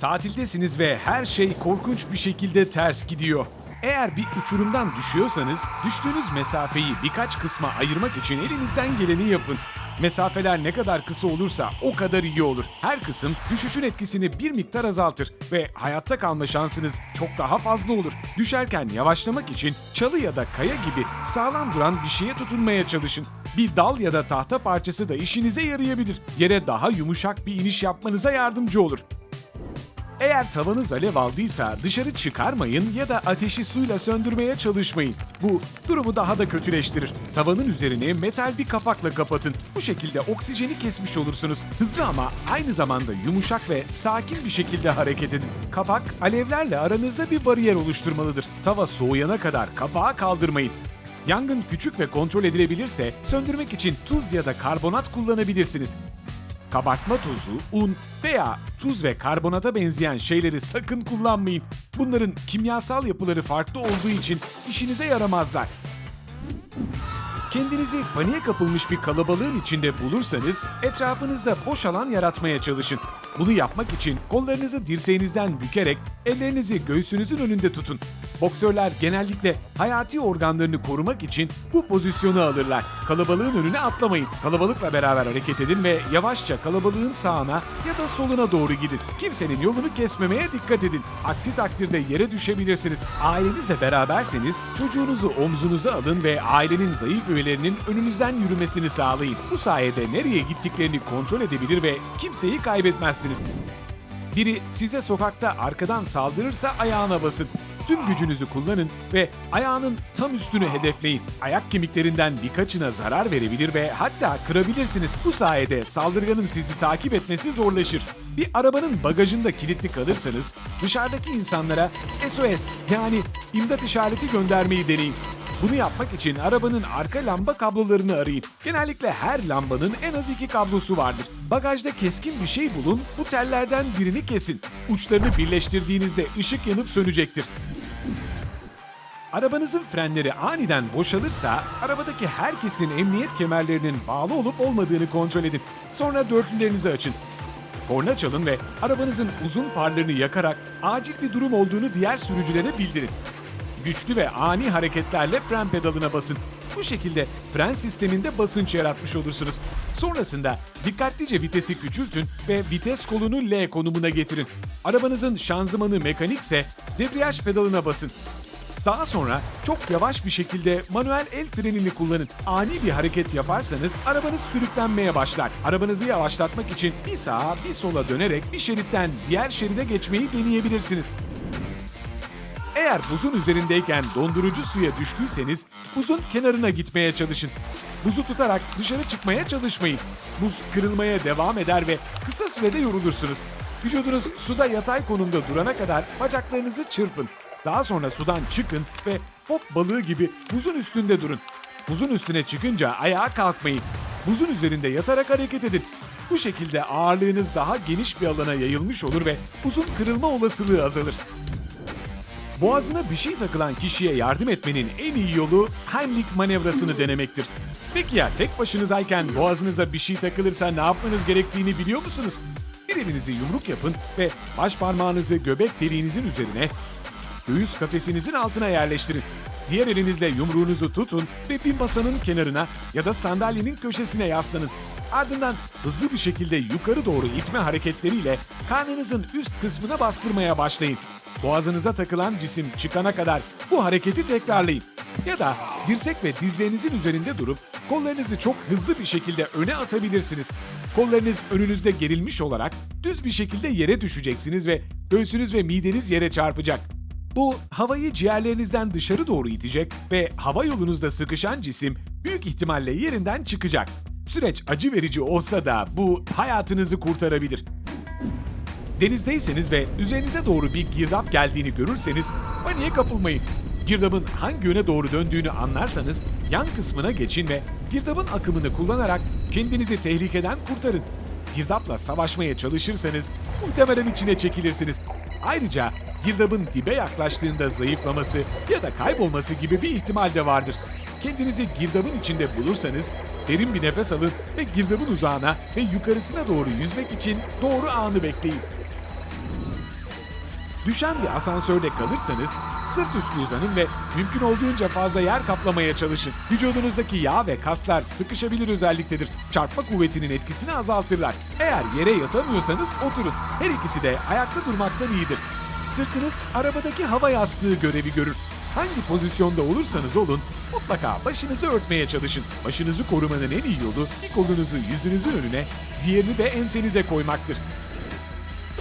Tatildesiniz ve her şey korkunç bir şekilde ters gidiyor. Eğer bir uçurumdan düşüyorsanız, düştüğünüz mesafeyi birkaç kısma ayırmak için elinizden geleni yapın. Mesafeler ne kadar kısa olursa o kadar iyi olur. Her kısım düşüşün etkisini bir miktar azaltır ve hayatta kalma şansınız çok daha fazla olur. Düşerken yavaşlamak için çalı ya da kaya gibi sağlam duran bir şeye tutunmaya çalışın. Bir dal ya da tahta parçası da işinize yarayabilir. Yere daha yumuşak bir iniş yapmanıza yardımcı olur. Eğer tavanız alev aldıysa dışarı çıkarmayın ya da ateşi suyla söndürmeye çalışmayın. Bu durumu daha da kötüleştirir. Tavanın üzerini metal bir kapakla kapatın. Bu şekilde oksijeni kesmiş olursunuz. Hızlı ama aynı zamanda yumuşak ve sakin bir şekilde hareket edin. Kapak alevlerle aranızda bir bariyer oluşturmalıdır. Tava soğuyana kadar kapağı kaldırmayın. Yangın küçük ve kontrol edilebilirse söndürmek için tuz ya da karbonat kullanabilirsiniz. Kabartma tozu, un veya tuz ve karbonata benzeyen şeyleri sakın kullanmayın. Bunların kimyasal yapıları farklı olduğu için işinize yaramazlar. Kendinizi paniğe kapılmış bir kalabalığın içinde bulursanız etrafınızda boş alan yaratmaya çalışın. Bunu yapmak için kollarınızı dirseğinizden bükerek ellerinizi göğsünüzün önünde tutun. Boksörler genellikle hayati organlarını korumak için bu pozisyonu alırlar. Kalabalığın önüne atlamayın. Kalabalıkla beraber hareket edin ve yavaşça kalabalığın sağına ya da soluna doğru gidin. Kimsenin yolunu kesmemeye dikkat edin. Aksi takdirde yere düşebilirsiniz. Ailenizle beraberseniz çocuğunuzu omzunuza alın ve ailenin zayıf üyelerinin önünüzden yürümesini sağlayın. Bu sayede nereye gittiklerini kontrol edebilir ve kimseyi kaybetmezsiniz. Biri size sokakta arkadan saldırırsa ayağına basın. Tüm gücünüzü kullanın ve ayağının tam üstünü hedefleyin. Ayak kemiklerinden birkaçına zarar verebilir ve hatta kırabilirsiniz. Bu sayede saldırganın sizi takip etmesi zorlaşır. Bir arabanın bagajında kilitli kalırsanız dışarıdaki insanlara SOS yani imdat işareti göndermeyi deneyin. Bunu yapmak için arabanın arka lamba kablolarını arayın. Genellikle her lambanın en az iki kablosu vardır. Bagajda keskin bir şey bulun, bu tellerden birini kesin. Uçlarını birleştirdiğinizde ışık yanıp sönecektir. Arabanızın frenleri aniden boşalırsa arabadaki herkesin emniyet kemerlerinin bağlı olup olmadığını kontrol edin. Sonra dörtlülerinizi açın. Korna çalın ve arabanızın uzun farlarını yakarak acil bir durum olduğunu diğer sürücülere bildirin. Güçlü ve ani hareketlerle fren pedalına basın. Bu şekilde fren sisteminde basınç yaratmış olursunuz. Sonrasında dikkatlice vitesi küçültün ve vites kolunu L konumuna getirin. Arabanızın şanzımanı mekanikse debriyaj pedalına basın. Daha sonra çok yavaş bir şekilde manuel el frenini kullanın. Ani bir hareket yaparsanız arabanız sürüklenmeye başlar. Arabanızı yavaşlatmak için bir sağa bir sola dönerek bir şeritten diğer şeride geçmeyi deneyebilirsiniz. Eğer buzun üzerindeyken dondurucu suya düştüyseniz buzun kenarına gitmeye çalışın. Buzu tutarak dışarı çıkmaya çalışmayın. Buz kırılmaya devam eder ve kısa sürede yorulursunuz. Vücudunuz suda yatay konumda durana kadar bacaklarınızı çırpın. Daha sonra sudan çıkın ve fok balığı gibi buzun üstünde durun. Buzun üstüne çıkınca ayağa kalkmayın. Buzun üzerinde yatarak hareket edin. Bu şekilde ağırlığınız daha geniş bir alana yayılmış olur ve buzun kırılma olasılığı azalır. Boğazına bir şey takılan kişiye yardım etmenin en iyi yolu Heimlich manevrasını denemektir. Peki ya tek başınızayken boğazınıza bir şey takılırsa ne yapmanız gerektiğini biliyor musunuz? Bir elinizi yumruk yapın ve baş parmağınızı göbek deliğinizin üzerine, göğüs kafesinizin altına yerleştirin. Diğer elinizle yumruğunuzu tutun ve bir masanın kenarına ya da sandalyenin köşesine yaslanın. Ardından hızlı bir şekilde yukarı doğru itme hareketleriyle karnınızın üst kısmına bastırmaya başlayın. Boğazınıza takılan cisim çıkana kadar bu hareketi tekrarlayın. Ya da dirsek ve dizlerinizin üzerinde durup kollarınızı çok hızlı bir şekilde öne atabilirsiniz. Kollarınız önünüzde gerilmiş olarak düz bir şekilde yere düşeceksiniz ve göğsünüz ve mideniz yere çarpacak. Bu havayı ciğerlerinizden dışarı doğru itecek ve hava yolunuzda sıkışan cisim büyük ihtimalle yerinden çıkacak. Süreç acı verici olsa da bu hayatınızı kurtarabilir. Denizdeyseniz ve üzerinize doğru bir girdap geldiğini görürseniz paniğe kapılmayın. Girdabın hangi yöne doğru döndüğünü anlarsanız yan kısmına geçin ve girdabın akımını kullanarak kendinizi tehlikeden kurtarın. Girdapla savaşmaya çalışırsanız muhtemelen içine çekilirsiniz. Ayrıca girdabın dibe yaklaştığında zayıflaması ya da kaybolması gibi bir ihtimal de vardır. Kendinizi girdabın içinde bulursanız derin bir nefes alın ve girdabın uzağına ve yukarısına doğru yüzmek için doğru anı bekleyin. Düşen bir asansörde kalırsanız sırt üstü uzanın ve mümkün olduğunca fazla yer kaplamaya çalışın. Vücudunuzdaki yağ ve kaslar sıkışabilir özelliktedir. Çarpma kuvvetinin etkisini azaltırlar. Eğer yere yatamıyorsanız oturun. Her ikisi de ayakta durmaktan iyidir. Sırtınız arabadaki hava yastığı görevi görür. Hangi pozisyonda olursanız olun mutlaka başınızı örtmeye çalışın. Başınızı korumanın en iyi yolu bir kolunuzu yüzünüzün önüne, diğerini de ensenize koymaktır.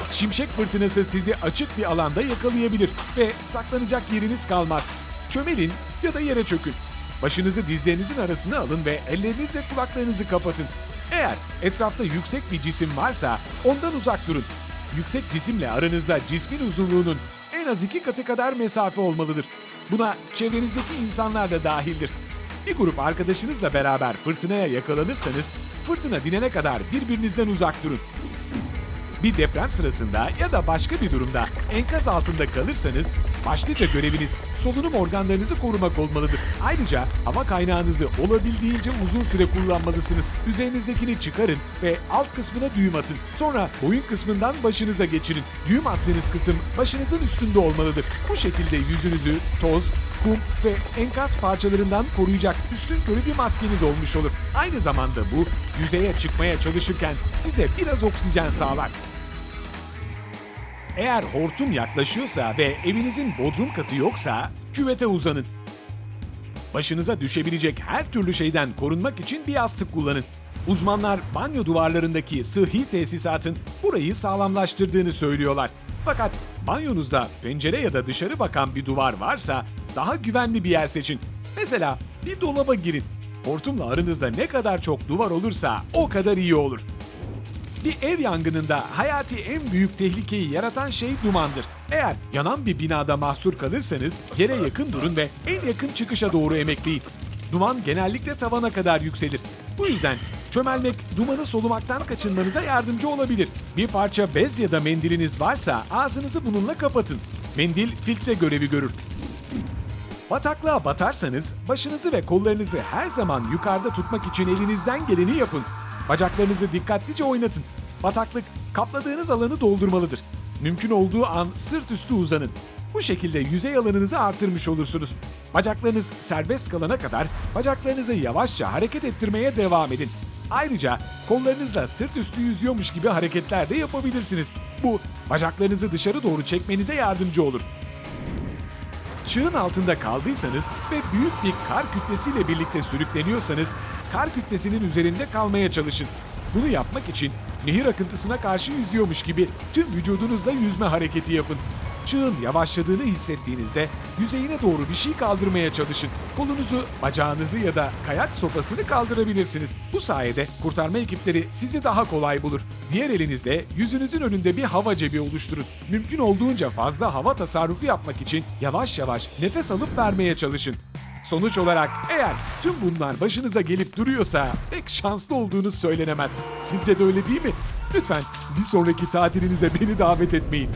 Şimşek fırtınası sizi açık bir alanda yakalayabilir ve saklanacak yeriniz kalmaz. Çömelin ya da yere çökün. Başınızı dizlerinizin arasına alın ve ellerinizle kulaklarınızı kapatın. Eğer etrafta yüksek bir cisim varsa ondan uzak durun. Yüksek cisimle aranızda cismin uzunluğunun en az iki katı kadar mesafe olmalıdır. Buna çevrenizdeki insanlar da dahildir. Bir grup arkadaşınızla beraber fırtınaya yakalanırsanız fırtına dinene kadar birbirinizden uzak durun. Bir deprem sırasında ya da başka bir durumda enkaz altında kalırsanız başlıca göreviniz solunum organlarınızı korumak olmalıdır. Ayrıca hava kaynağınızı olabildiğince uzun süre kullanmalısınız. Üzerinizdekini çıkarın ve alt kısmına düğüm atın. Sonra boyun kısmından başınıza geçirin. Düğüm attığınız kısım başınızın üstünde olmalıdır. Bu şekilde yüzünüzü toz, kum ve enkaz parçalarından koruyacak üstün körü bir maskeniz olmuş olur. Aynı zamanda bu yüzeye çıkmaya çalışırken size biraz oksijen sağlar. Eğer hortum yaklaşıyorsa ve evinizin bodrum katı yoksa küvete uzanın. Başınıza düşebilecek her türlü şeyden korunmak için bir yastık kullanın. Uzmanlar banyo duvarlarındaki sıhhi tesisatın burayı sağlamlaştırdığını söylüyorlar. Fakat banyonuzda pencere ya da dışarı bakan bir duvar varsa daha güvenli bir yer seçin. Mesela bir dolaba girin. Hortumla aranızda ne kadar çok duvar olursa o kadar iyi olur. Bir ev yangınında hayati en büyük tehlikeyi yaratan şey dumandır. Eğer yanan bir binada mahsur kalırsanız yere yakın durun ve en yakın çıkışa doğru emekleyin. Duman genellikle tavana kadar yükselir. Bu yüzden çömelmek dumanı solumaktan kaçınmanıza yardımcı olabilir. Bir parça bez ya da mendiliniz varsa ağzınızı bununla kapatın. Mendil filtre görevi görür. Bataklığa batarsanız başınızı ve kollarınızı her zaman yukarıda tutmak için elinizden geleni yapın. Bacaklarınızı dikkatlice oynatın. Bataklık kapladığınız alanı doldurmalıdır. Mümkün olduğu an sırt üstü uzanın. Bu şekilde yüzey alanınızı artırmış olursunuz. Bacaklarınız serbest kalana kadar bacaklarınızı yavaşça hareket ettirmeye devam edin. Ayrıca kollarınızla sırt üstü yüzüyormuş gibi hareketler de yapabilirsiniz. Bu bacaklarınızı dışarı doğru çekmenize yardımcı olur. Çığın altında kaldıysanız ve büyük bir kar kütlesiyle birlikte sürükleniyorsanız kar kütlesinin üzerinde kalmaya çalışın. Bunu yapmak için nehir akıntısına karşı yüzüyormuş gibi tüm vücudunuzla yüzme hareketi yapın. Çığın yavaşladığını hissettiğinizde yüzeyine doğru bir şey kaldırmaya çalışın. Kolunuzu, bacağınızı ya da kayak sopasını kaldırabilirsiniz. Bu sayede kurtarma ekipleri sizi daha kolay bulur. Diğer elinizle yüzünüzün önünde bir hava cebi oluşturun. Mümkün olduğunca fazla hava tasarrufu yapmak için yavaş yavaş nefes alıp vermeye çalışın. Sonuç olarak eğer tüm bunlar başınıza gelip duruyorsa pek şanslı olduğunuz söylenemez. Sizce de öyle değil mi? Lütfen bir sonraki tatilinize beni davet etmeyin.